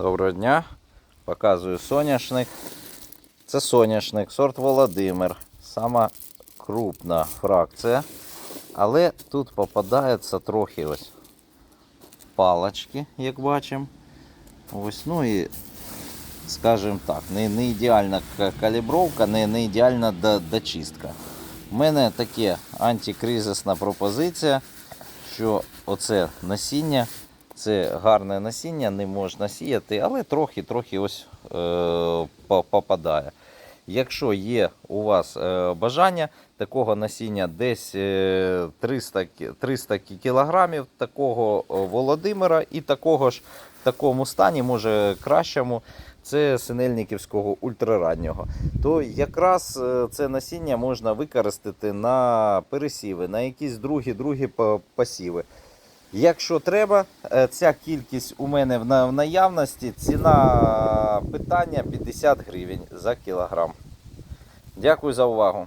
Доброго дня. Показую соняшник. Це соняшник, сорт Володимир. Сама крупна фракція. Але тут попадається трохи ось палочки, як бачимо. Ось, ну і, скажімо так, не, не ідеальна калібровка, не, не ідеальна дочистка. У мене таке антикризисна пропозиція, що оце насіння, це гарне насіння, не можна сіяти, але трохи-трохи ось е, попадає. Якщо є у вас е, бажання такого насіння десь е, 300, 300 кілограмів, такого е, Володимира і такого ж в такому стані, може кращому, це синельниківського ультрараннього. То якраз це насіння можна використати на пересіви, на якісь другі, другі по- посіви. Якщо треба, е, ця кількість у мене в наявності, ціна питання 50 гривень за кілограм. Дякую за увагу.